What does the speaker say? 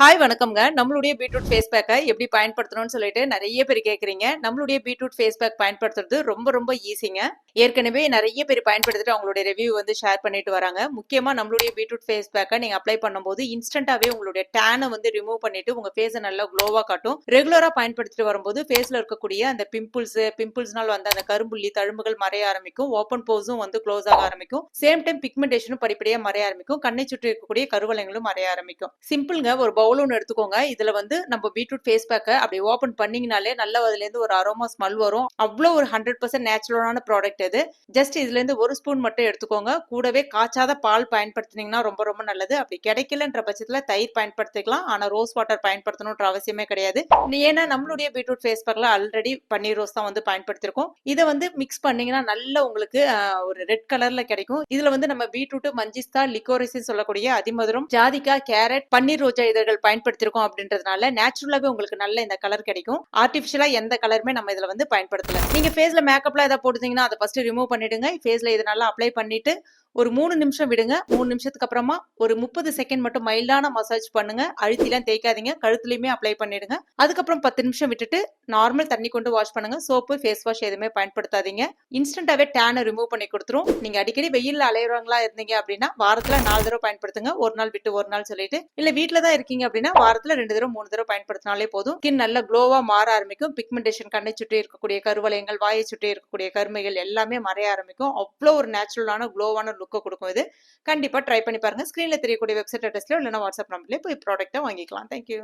Hi வணக்கம்ங்க நம்மளுடைய beetroot face பேக்கை எப்படி பயன்படுத்தணும்னு சொல்லிட்டு நிறைய பேர் கேட்குறீங்க நம்மளுடைய பீட்ரூட் ஃபேஸ் பேக் பயன்படுத்துறது ரொம்ப ரொம்ப ஈஸிங்க ஏற்கனவே நிறைய பேர் பயன்படுத்திட்டு அவங்களுடைய ரிவ்யூ வந்து ஷேர் பண்ணிட்டு வராங்க. முக்கியமாக நம்மளுடைய பீட்ரூட் ஃபேஸ் பேக்கை நீங்கள் அப்ளை பண்ணும்போது இன்ஸ்டன்ட்டாகவே உங்களுடைய டேனை வந்து ரிமூவ் பண்ணிட்டு உங்கள் ஃபேஸை நல்லா க்ளோவாக காட்டும். ரெகுலராக பயன்படுத்திட்டு வரும்போது ஃபேஸில் இருக்கக்கூடிய அந்த பிம்பிள்ஸ் பிம்பிள்ஸ்னால் வந்து அந்த கரும்புள்ளி தழும்புகள் மறைய ஆரம்பிக்கும். ஓப்பன் போஸும் வந்து க்ளோஸ் ஆக ஆரம்பிக்கும். சேம் டைம் பிக்மெண்டேஷனும் படிப்படியாக மறைய ஆரம்பிக்கும். கண்ணை சுற்றி இருக்கக்கூடிய கருவலைங்களும் மறைய ஆரம்பிக்கும். சிம்பிள்ங்க ஒரு பவுல் ஒன்று எடுத்துக்கோங்க. இதில் வந்து நம்ம பீட்ரூட் ஃபேஸ் பேக்கை அப்படி ஓப்பன் பண்ணிங்கனாலே நல்ல அதுலேருந்து ஒரு அரோமா ஸ்மெல் வரும். அவ்வளோ ஒரு ஹண்ட்ரட் பர்சன்ட் நேச்சுரலான ப்ராடக்ட் இது. ஜஸ்ட் இதுலேருந்து ஒரு ஸ்பூன் மட்டும் எடுத்துக்கோங்க. கூடவே காய்ச்சாத பால் பயன்படுத்தினீங்கன்னா ரொம்ப ரொம்ப நல்லது. அப்படி கிடைக்கலன்ற பட்சத்தில் தயிர் பயன்படுத்திக்கலாம். ஆனால் ரோஸ் வாட்டர் பயன்படுத்தணுன்ற அவசியமே கிடையாது. ஏன்னா நம்மளுடைய பீட்ரூட் ஃபேஸ் பேக்கில் ஆல்ரெடி பன்னீர் ரோஸ் தான் வந்து பயன்படுத்திருக்கோம். இதை வந்து மிக்ஸ் பண்ணிங்கன்னா நல்ல உங்களுக்கு ஒரு ரெட் கலரில் கிடைக்கும். இதில் வந்து நம்ம பீட்ரூட் மஞ்சிஸ்தா லிக்கோரிசின் சொல்லக்கூடிய அதிமதுரம் ஜாதிக்காய் கேரட் பன்னீர் ரோஜா இதழ்கள் பயன்படுத்திருக்கோம் அப்படின்றதுனால நேச்சுரலாவே உங்களுக்கு நல்ல இந்த கலர் கிடைக்கும். ஆர்டிபிஷியலா எந்த கலருமே நம்ம இதுல வந்து பயன்படுத்தல. நீங்க ஃபேஸ்ல மேக்கப்லாம் ஏதாவது போட்டுருந்தீங்கன்னா அதை ஃபர்ஸ்ட் ரிமூவ் பண்ணிடுங்க. ஃபேஸ்ல இது நல்லா அப்ளை பண்ணிட்டு ஒரு மூணு நிமிஷம் விடுங்க. மூணு நிமிஷத்துக்கு அப்புறமா ஒரு முப்பது செகண்ட் மட்டும் மைல்டான மசாஜ் பண்ணுங்க. அழுத்திலாம் தேய்க்காதீங்க. கழுத்துலயுமே அப்ளை பண்ணிடுங்க. அதுக்கப்புறம் பத்து நிமிஷம் விட்டுட்டு நார்மல் தண்ணி கொண்டு வாஷ் பண்ணுங்க. சோப்பு ஃபேஸ் வாஷ் எதுவுமே பயன்படுத்தாதீங்க. இன்ஸ்டன்டாவே டேனை ரிமூவ் பண்ணி கொடுத்துரும். நீங்க அடிக்கடி வெயில்ல அலையிறவங்களா இருந்தீங்க அப்படின்னா வாரத்துல நாலு தடவை பயன்படுத்துங்க. ஒரு நாள் விட்டு ஒரு நாள் சொல்லிட்டு. இல்ல வீட்ல தான் இருக்கீங்க அப்படின்னா வாரத்துல ரெண்டு தடவை மூணு தடவை பயன்படுத்தினாலே போதும். ஸ்கின் நல்ல க்ளோவா மாற ஆரம்பிக்கும். பிக்மெண்டேஷன் கண்ணை சுற்றி இருக்கக்கூடிய கருவளையங்கள் வாயை சுற்றி இருக்கக்கூடிய கருமைகள் எல்லாமே மறைய ஆரம்பிக்கும். அவ்வளோ ஒரு நேச்சுரலான க்ளோவான லுக்கை கொடுக்கும் இது. கண்டிப்பா ட்ரை பண்ணி பாருங்க. ஸ்க்ரீனில் தெரியக்கூடிய வெப்சைட் அட்ரஸ்ல இல்லைன்னா வாட்ஸ்அப் நம்பர்லேயே போய் ப்ராடக்ட்டை வாங்கிக்கலாம். தேங்க்யூ